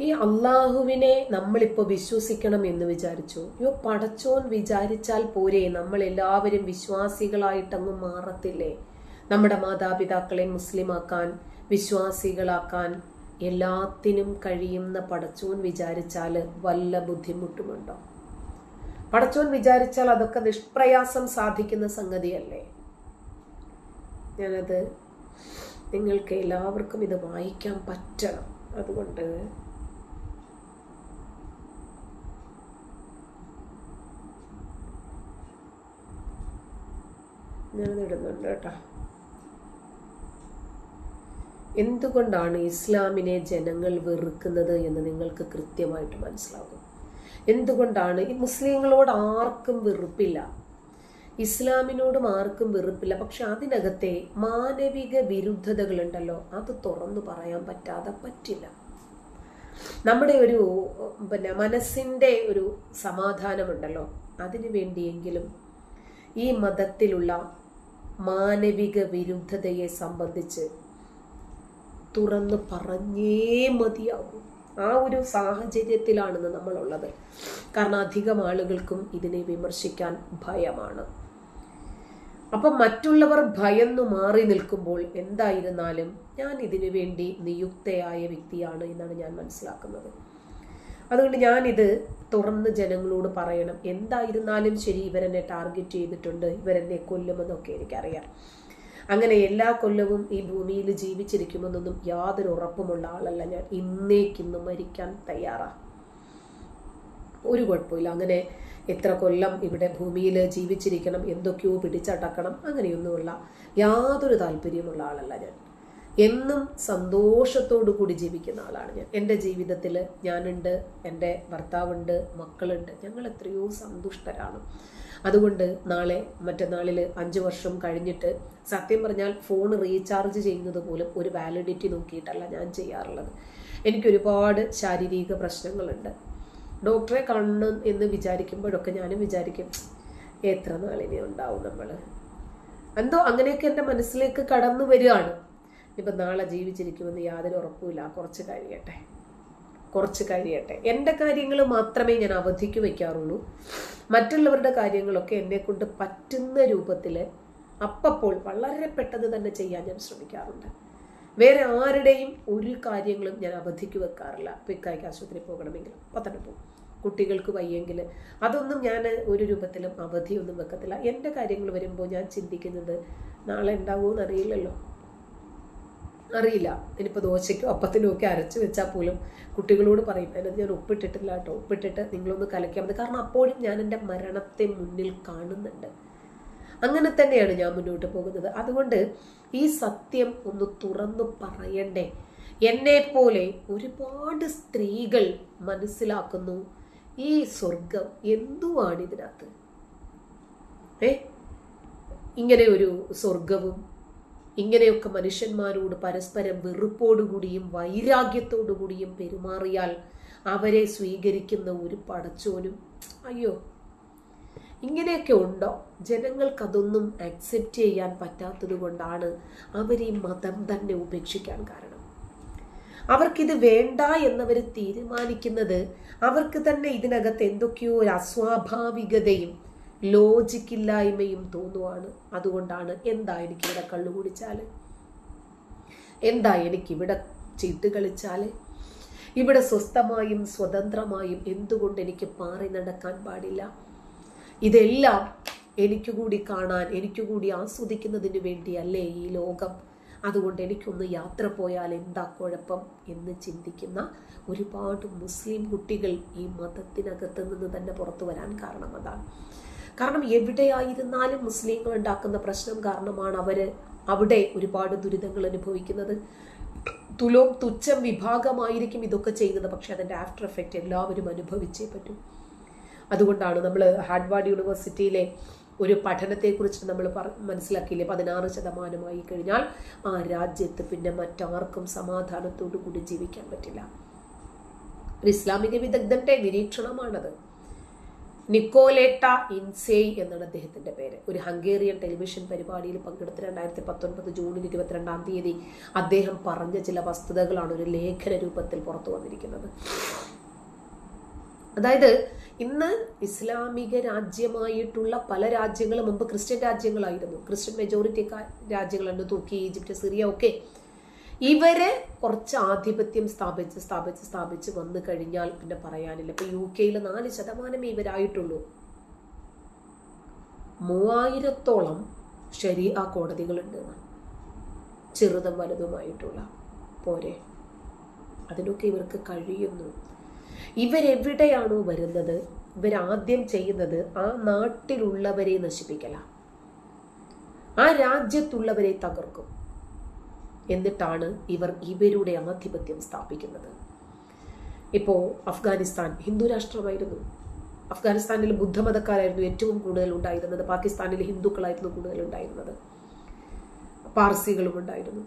ഈ അള്ളാഹുവിനെ നമ്മളിപ്പോൾ വിശ്വസിക്കണം എന്ന് വിചാരിച്ചു. യോ പടച്ചോൻ വിചാരിച്ചാൽ പോരെ നമ്മൾ എല്ലാവരും വിശ്വാസികളായിട്ടങ്ങ് മാറത്തില്ലേ? നമ്മുടെ മാതാപിതാക്കളെ മുസ്ലിമാക്കാൻ വിശ്വാസികളാക്കാൻ എല്ലാത്തിനും കഴിയുന്ന പടച്ചോൻ വിചാരിച്ചാൽ വല്ല ബുദ്ധിമുട്ടുമുണ്ടോ? പടച്ചോൻ വിചാരിച്ചാൽ അതൊക്കെ നിഷ്പ്രയാസം സാധിക്കുന്ന സംഗതിയല്ലേ? ഞാനത് നിങ്ങൾക്ക് എല്ലാവർക്കും ഇത് വായിക്കാൻ പറ്റണം. അതുകൊണ്ട് ഞാനത് ഇടുന്നുണ്ട് കേട്ടോ. എന്തുകൊണ്ടാണ് ഇസ്ലാമിനെ ജനങ്ങൾ വെറുക്കുന്നത് എന്ന് നിങ്ങൾക്ക് കൃത്യമായിട്ട് മനസ്സിലാകും? എന്തുകൊണ്ടാണ് ഈ മുസ്ലിങ്ങളോട് ആർക്കും വെറുപ്പില്ല? ഇസ്ലാമിനോടും ആർക്കും വെറുപ്പില്ല. പക്ഷെ അതിനകത്തെ മാനവിക വിരുദ്ധതകളുണ്ടല്ലോ അത് തുറന്നു പറയാൻ പറ്റാതെ പറ്റില്ല. നമ്മുടെ ഒരു പിന്നെ മനസ്സിന്റെ ഒരു സമാധാനമുണ്ടല്ലോ. അതിനു വേണ്ടിയെങ്കിലും ഈ മതത്തിലുള്ള മാനവിക വിരുദ്ധതയെ സംബന്ധിച്ച് തുറന്ന് പറഞ്ഞേ മതിയാകും ആ ഒരു സാഹചര്യത്തിലാണെന്ന് നമ്മളുള്ളത്. കാരണം അധികം ആളുകൾക്കും ഇതിനെ വിമർശിക്കാൻ ഭയമാണ്. അപ്പം മറ്റുള്ളവർ ഭയന്നു മാറി നിൽക്കുമ്പോൾ എന്തായിരുന്നാലും ഞാൻ ഇതിനു വേണ്ടി നിയുക്തയായ വ്യക്തിയാണ് എന്നാണ് ഞാൻ മനസ്സിലാക്കുന്നത്. അതുകൊണ്ട് ഞാനിത് തുറന്ന് ജനങ്ങളോട് പറയണം. എന്തായിരുന്നാലും ശരി ഇവരെന്നെ ടാർഗറ്റ് ചെയ്തിട്ടുണ്ട് ഇവരെന്നെ കൊല്ലുമെന്നൊക്കെ എനിക്കറിയാം. അങ്ങനെ എല്ലാ കൊല്ലവും ഈ ഭൂമിയിൽ ജീവിച്ചിരിക്കുമെന്നൊന്നും യാതൊരു ഉറപ്പുമുള്ള ആളല്ല ഞാൻ. ഇന്നേക്കിന്ന് മരിക്കാൻ തയ്യാറാണ് ഒരു കുഴപ്പമില്ല. അങ്ങനെ എത്ര കൊല്ലം ഇവിടെ ഭൂമിയിൽ ജീവിച്ചിരിക്കണം എന്തൊക്കെയോ പിടിച്ചടക്കണം അങ്ങനെയൊന്നുമുള്ള യാതൊരു താല്പര്യമുള്ള ആളല്ല ഞാൻ. എന്നും സന്തോഷത്തോടു കൂടി ജീവിക്കുന്ന ആളാണ് ഞാൻ. എന്റെ ജീവിതത്തിൽ ഞാനുണ്ട് എന്റെ ഭർത്താവുണ്ട് മക്കളുണ്ട്. ഞങ്ങൾ എത്രയോ സന്തുഷ്ടരാണ്. അതുകൊണ്ട് നാളെ മറ്റന്നാളിൽ അഞ്ച് വർഷം കഴിഞ്ഞിട്ട് സത്യം പറഞ്ഞാൽ ഫോൺ റീചാർജ് ചെയ്യുന്നത് പോലും ഒരു വാലിഡിറ്റി നോക്കിയിട്ടല്ല ഞാൻ ചെയ്യാറുള്ളത്. എനിക്ക് ഒരുപാട് ശാരീരിക പ്രശ്നങ്ങളുണ്ട്. ഡോക്ടറെ കാണണം എന്ന് വിചാരിക്കുമ്പോഴൊക്കെ ഞാനും വിചാരിക്കും എത്ര നാളിനെ ഉണ്ടാവും നമ്മൾ എന്തോ അങ്ങനെയൊക്കെ എന്റെ മനസ്സിലേക്ക് കടന്നു വരികയാണ്. ഇപ്പം നാളെ ജീവിച്ചിരിക്കുമെന്ന് യാതൊരു ഉറപ്പുമില്ല. കുറച്ച് കഴിയട്ടെ. കുറച്ച് കഴിയട്ടെ. എന്റെ കാര്യങ്ങൾ മാത്രമേ ഞാൻ അവധിക്ക് വയ്ക്കാറുള്ളൂ. മറ്റുള്ളവരുടെ കാര്യങ്ങളൊക്കെ എന്നെ കൊണ്ട് പറ്റുന്ന രൂപത്തിൽ അപ്പപ്പോൾ വളരെ പെട്ടെന്ന് തന്നെ ചെയ്യാൻ ഞാൻ ശ്രമിക്കാറുണ്ട്. വേറെ ആരുടെയും ഒരു കാര്യങ്ങളും ഞാൻ അവധിക്ക് വെക്കാറില്ല പിക്കായ്ക്ക് ആശുപത്രി പോകണമെങ്കിൽ അപ്പം തന്നെ പോകും. കുട്ടികൾക്ക് വയ്യെങ്കിൽ അതൊന്നും ഞാൻ ഒരു രൂപത്തിലും അവധിയൊന്നും വെക്കത്തില്ല. എന്റെ കാര്യങ്ങൾ വരുമ്പോൾ ഞാൻ ചിന്തിക്കുന്നത് നാളെ ഉണ്ടാവുമോ എന്നറിയില്ലല്ലോ അറിയില്ല. ഇനിയിപ്പോൾ ദോശയ്ക്കോ അപ്പത്തിനോ ഒക്കെ അരച്ച് വെച്ചാൽ പോലും കുട്ടികളോട് പറയും അതിനകത്ത് ഞാൻ ഉപ്പിട്ടിട്ടില്ല കേട്ടോ ഉപ്പിട്ടിട്ട് നിങ്ങളൊന്ന് കലക്കിയാൽ മതി. കാരണം അപ്പോഴും ഞാൻ എന്റെ മരണത്തെ മുന്നിൽ കാണുന്നുണ്ട്. അങ്ങനെ തന്നെയാണ് ഞാൻ മുന്നോട്ട് പോകുന്നത്. അതുകൊണ്ട് ഈ സത്യം ഒന്ന് തുറന്നു പറയണ്ടേ? എന്നെ പോലെ ഒരുപാട് സ്ത്രീകൾ മനസ്സിലാക്കുന്നു ഈ സ്വർഗം എന്തുവാണ് ഇതിനകത്ത്? ഏ? ഇങ്ങനെ ഒരു സ്വർഗവും ഇങ്ങനെയൊക്കെ മനുഷ്യന്മാരോട് പരസ്പരം വെറുപ്പോടുകൂടിയും വൈരാഗ്യത്തോടുകൂടിയും പെരുമാറിയാൽ അവരെ സ്വീകരിക്കുന്ന ഒരു പടച്ചോനും അയ്യോ ഇങ്ങനെയൊക്കെ ഉണ്ടോ? ജനങ്ങൾക്കതൊന്നും അക്സെപ്റ്റ് ചെയ്യാൻ പറ്റാത്തത് കൊണ്ടാണ് അവർ ഈ മതം തന്നെ ഉപേക്ഷിക്കാൻ കാരണം. അവർക്കിത് വേണ്ട എന്നവർ തീരുമാനിക്കുന്നത് അവർക്ക് തന്നെ ഇതിനകത്ത് എന്തൊക്കെയോ ഒരു അസ്വാഭാവികതയും ലോജിക്കില്ലായ്മയും തോന്നുവാണ്. അതുകൊണ്ടാണ് എന്താ എനിക്കിവിടെ കള്ളു കുടിച്ചാൽ എന്താ എനിക്കിവിടെ ചീട്ട് കളിച്ചാൽ ഇവിടെ സ്വസ്ഥമായും സ്വതന്ത്രമായും എന്തുകൊണ്ട് എനിക്ക് പാറി നടക്കാൻ പാടില്ല? ഇതെല്ലാം എനിക്ക് കൂടി കാണാൻ എനിക്ക് കൂടി ആസ്വദിക്കുന്നതിന് വേണ്ടിയല്ലേ ഈ ലോകം? അതുകൊണ്ട് എനിക്കൊന്ന് യാത്ര പോയാൽ എന്താ കുഴപ്പം എന്ന് ചിന്തിക്കുന്ന ഒരുപാട് മുസ്ലിം കുട്ടികൾ ഈ മതത്തിനകത്ത് നിന്ന് തന്നെ പുറത്തു വരാൻ കാരണം അതാണ്. കാരണം എവിടെയായിരുന്നാലും മുസ്ലിങ്ങൾ ഉണ്ടാക്കുന്ന പ്രശ്നം കാരണമാണ് അവർ അവിടെ ഒരുപാട് ദുരിതങ്ങൾ അനുഭവിക്കുന്നത്. തുലോം തുച്ഛം വിഭാഗമായിരിക്കും ഇതൊക്കെ ചെയ്യുന്നത്. പക്ഷെ അതിന്റെ ആഫ്റ്റർ എഫക്റ്റ് എല്ലാവരും അനുഭവിച്ചേ പറ്റും. അതുകൊണ്ടാണ് നമ്മൾ ഹാർഡ്വാർഡ് യൂണിവേഴ്സിറ്റിയിലെ ഒരു പഠനത്തെക്കുറിച്ച് നമ്മൾ പറ മനസ്സിലാക്കിയില്ലേ? പതിനാറ് ശതമാനമായി കഴിഞ്ഞാൽ ആ രാജ്യത്ത് പിന്നെ മറ്റാർക്കും സമാധാനത്തോടു കൂടി ജീവിക്കാൻ പറ്റില്ല. ഒരു ഇസ്ലാമിക വിദഗ്ധന്റെ നിരീക്ഷണമാണത്. നിക്കോലേട്ട ഇൻസേയ് എന്നാണ് അദ്ദേഹത്തിന്റെ പേര്. ഒരു ഹംഗേറിയൻ ടെലിവിഷൻ പരിപാടിയിൽ പങ്കെടുത്ത രണ്ടായിരത്തി പത്തൊൻപത് ജൂണിൽ ഇരുപത്തിരണ്ടാം തീയതി അദ്ദേഹം പറഞ്ഞ ചില വസ്തുതകളാണ് ഒരു ലേഖന രൂപത്തിൽ പുറത്തു വന്നിരിക്കുന്നത്. അതായത് ഇന്ന് ഇസ്ലാമിക രാജ്യമായിട്ടുള്ള പല രാജ്യങ്ങളും മുമ്പ് ക്രിസ്ത്യൻ രാജ്യങ്ങളായിരുന്നു. ക്രിസ്ത്യൻ മെജോറിറ്റി രാജ്യങ്ങളുണ്ട് തുർക്കി ഈജിപ്റ്റ് സിറിയ ഒക്കെ ഇവരെ കുറച്ച് ആധിപത്യം സ്ഥാപിച്ച് സ്ഥാപിച്ച് സ്ഥാപിച്ച് വന്നു കഴിഞ്ഞാൽ പിന്നെ പറയാനില്ല. ഇപ്പൊ യു കെയിൽ നാല് ശതമാനമേ ഇവരായിട്ടുള്ളൂ. മൂവായിരത്തോളം ശരി ആ കോടതികളുണ്ട്. ചെറുതും വലുതുമായിട്ടുള്ള. പോരെ? അതിനൊക്കെ ഇവർക്ക് കഴിയുന്നു. ഇവരെവിടെയാണോ വരുന്നത്? ഇവരാദ്യം ചെയ്യുന്നത് ആ നാട്ടിലുള്ളവരെ നശിപ്പിക്കല. ആ രാജ്യത്തുള്ളവരെ തകർക്കും. എന്നിട്ടാണ് ഇവർ ഇവരുടെ ആധിപത്യം സ്ഥാപിക്കുന്നത്. ഇപ്പോൾ അഫ്ഗാനിസ്ഥാൻ ഹിന്ദു രാഷ്ട്രമായിരുന്നു. അഫ്ഗാനിസ്ഥാനിൽ ബുദ്ധമതക്കാരായിരുന്നു ഏറ്റവും കൂടുതൽ ഉണ്ടായിരുന്നത്. പാകിസ്ഥാനിൽ ഹിന്ദുക്കളായിരുന്നു കൂടുതൽ ഉണ്ടായിരുന്നത്. പാർസികളും ഉണ്ടായിരുന്നു.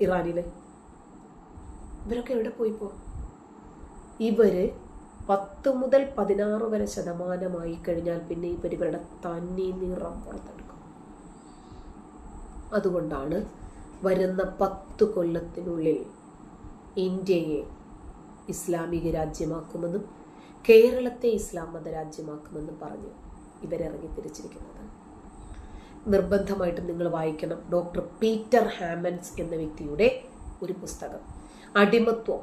ഇറാനിൽ ഇവരൊക്കെ എവിടെ പോയിപ്പോ? ഇവർ പത്ത് മുതൽ പതിനാറ് വരെ ശതമാനമായി കഴിഞ്ഞാൽ പിന്നെ ഇവർ ഇവരുടെ തന്നെ നിറം പുറത്തെടുക്കും. അതുകൊണ്ടാണ് വരുന്ന പത്തു കൊല്ലത്തിനുള്ളിൽ ഇന്ത്യയെ ഇസ്ലാമിക രാജ്യമാക്കുമെന്നും കേരളത്തെ ഇസ്ലാം മത രാജ്യമാക്കുമെന്നും പറഞ്ഞ് ഇവരിറങ്ങി തിരിച്ചിരിക്കുന്നത്. നിർബന്ധമായിട്ടും നിങ്ങൾ വായിക്കണം ഡോക്ടർ പീറ്റർ ഹാമൻസ് എന്ന വ്യക്തിയുടെ ഒരു പുസ്തകം. അടിമത്വം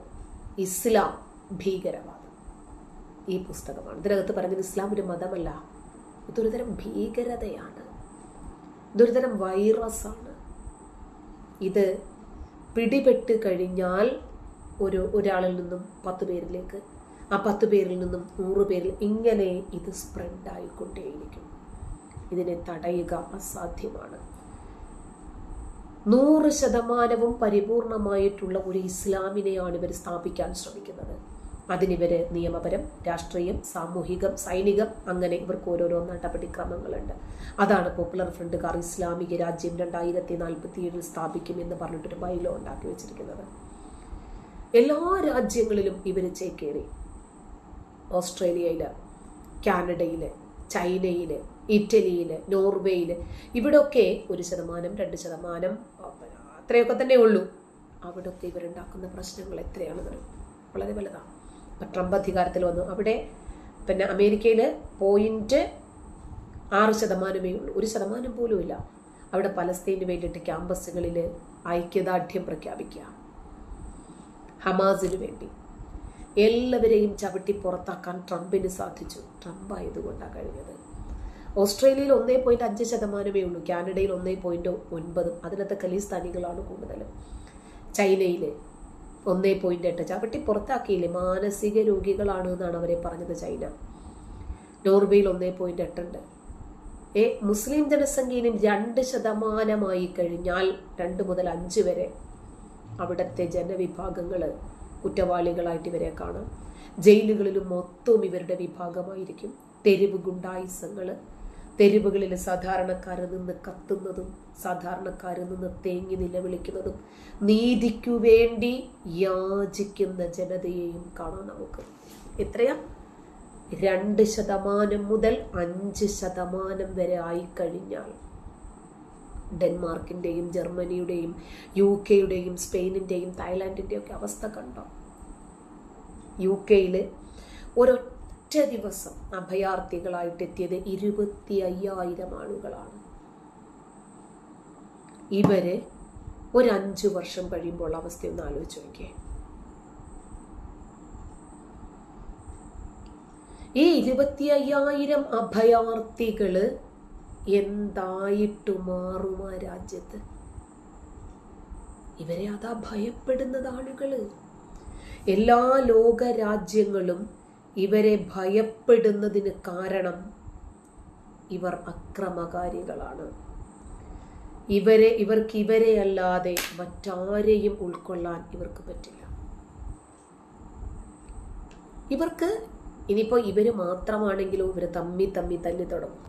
ഇസ്ലാം ഭീകരവാദം. ഈ പുസ്തകമാണ്. ഇതിനകത്ത് പറഞ്ഞത് ഇസ്ലാം ഒരു മതമല്ല. ഇതൊരുതരം ഭീകരതയാണ്. ഇതൊരുതരം വൈറസാണ് ഇത് പിടിപെട്ട് കഴിഞ്ഞാൽ ഒരു ഒരാളിൽ നിന്നും പത്ത് പേരിലേക്ക് ആ പത്ത് പേരിൽ നിന്നും നൂറ് പേരിൽ ഇങ്ങനെ ഇത് സ്പ്രെഡ് ആയിക്കൊണ്ടേയിരിക്കും. ഇതിനെ തടയുക അസാധ്യമാണ്. നൂറ് ശതമാനവും പരിപൂർണമായിട്ടുള്ള ഒരു ഇസ്ലാമിനെയാണ് ഇവർ സ്ഥാപിക്കാൻ ശ്രമിക്കുന്നത്. അതിനിവര് നിയമപരം രാഷ്ട്രീയം സാമൂഹികം സൈനികം അങ്ങനെ ഇവർക്ക് ഓരോരോ നടപടിക്രമങ്ങളുണ്ട് അതാണ് പോപ്പുലർ ഫ്രണ്ടുകാർ ഇസ്ലാമിക രാജ്യം രണ്ടായിരത്തി നാൽപ്പത്തി ഏഴിൽ സ്ഥാപിക്കും എന്ന് പറഞ്ഞിട്ടൊരു ബൈലോ ഉണ്ടാക്കി വെച്ചിരിക്കുന്നത്. എല്ലാ രാജ്യങ്ങളിലും ഇവർ ചേക്കേറി. ഓസ്ട്രേലിയയിൽ കാനഡയിൽ ചൈനയിൽ ഇറ്റലിയിൽ നോർവേയിൽ. ഇവിടൊക്കെ ഒരു ശതമാനം രണ്ട് ശതമാനം അത്രയൊക്കെ തന്നെ ഉള്ളൂ അവിടൊക്കെ ഇവരുണ്ടാക്കുന്ന പ്രശ്നങ്ങൾ എത്രയാണ് വളരെ വലുതാണ്. ട്രംപ് അധികാരത്തിൽ വന്നു. അവിടെ പിന്നെ അമേരിക്കയിൽ പോയിന്റ് ആറ് ശതമാനമേ ഉള്ളൂ. ഒരു ശതമാനം പോലും ഇല്ല. അവിടെ പലസ്തീന് വേണ്ടിയിട്ട് ക്യാമ്പസുകളിൽ ഐക്യദാർഢ്യം പ്രഖ്യാപിക്കുക. ഹമാസിന് വേണ്ടി. എല്ലാവരെയും ചവിട്ടി പുറത്താക്കാൻ ട്രംപിന് സാധിച്ചു. ട്രംപ് ആയതുകൊണ്ടാണ് കഴിഞ്ഞത്. ഓസ്ട്രേലിയയിൽ ഒന്നേ പോയിന്റ് അഞ്ച് ശതമാനമേ ഉള്ളൂ. കാനഡയിൽ ഒന്നേ പോയിന്റ് ഒൻപതും. അതിനകത്ത് ഖലീസ്ഥാനികളാണ് കൂടുതലും. ചൈനയിൽ ഒന്നേ പോയിന്റ് എട്ട്. ചവിട്ടി പുറത്താക്കിയില്ലേ? മാനസിക രോഗികളാണ് എന്നാണ് അവരെ പറഞ്ഞത് ചൈന. നോർവേയിൽ ഒന്നേ പോയിന്റ് എട്ടുണ്ട് ഏ മുസ്ലിം ജനസംഖ്യയിലും രണ്ട് ശതമാനമായി കഴിഞ്ഞാൽ രണ്ട് മുതൽ അഞ്ച് വരെ അവിടുത്തെ ജനവിഭാഗങ്ങൾ കുറ്റവാളികളായിട്ട് ഇവരെ കാണാം. ജയിലുകളിലും മൊത്തവും ഇവരുടെ വിഭാഗമായിരിക്കും. തെരുവ് ഗുണ്ടായുസങ്ങൾ തെരുവുകളിൽ സാധാരണക്കാരിൽ നിന്ന് കത്തുന്നതും സാധാരണക്കാരിൽ നിന്ന് തേങ്ങി നിലവിളിക്കുന്നതും നീതിക്കു വേണ്ടി യാചിക്കുന്ന ജനതയെയും കാണാം നമുക്ക്. എത്രയാ? രണ്ട് ശതമാനം മുതൽ അഞ്ച് ശതമാനം വരെ ആയിക്കഴിഞ്ഞാൽ ഡെൻമാർക്കിന്റെയും ജർമ്മനിയുടെയും യു കെയുടെയും സ്പെയിനിന്റെയും തായ്ലാൻഡിന്റെയും ഒക്കെ അവസ്ഥ കണ്ടോ? യു കെയിൽ ഒരൊറ്റ ഒറ്റ ദിവസം അഭയാർത്ഥികളായിട്ട് എത്തിയത് ഇരുപത്തി അയ്യായിരം ആളുകളാണ്. ഇവർ ഒരു വർഷം കഴിയുമ്പോൾ അവസ്ഥ ഒന്ന് ആലോചിച്ച് നോക്കിയേ. ഈ ഇരുപത്തി അയ്യായിരം അഭയാർത്ഥികൾ എന്തായിട്ടു മാറും ആ രാജ്യത്ത്? ഇവരെ അതാ ഭയപ്പെടുന്നത് ആളുകൾ. എല്ലാ ലോക രാജ്യങ്ങളും ഇവരെ ഭയപ്പെടുന്നതിന് കാരണം ഇവർ അക്രമകാരികളാണ്. ഇവരെ ഇവർക്ക് ഇവരെ അല്ലാതെ മറ്റാരെയും ഉൾക്കൊള്ളാൻ ഇവർക്ക് പറ്റില്ല. ഇവർക്ക് ഇനിയിപ്പോൾ ഇവർ മാത്രമാണെങ്കിലും ഇവർ തമ്മി തമ്മി തല്ലി തുടങ്ങും.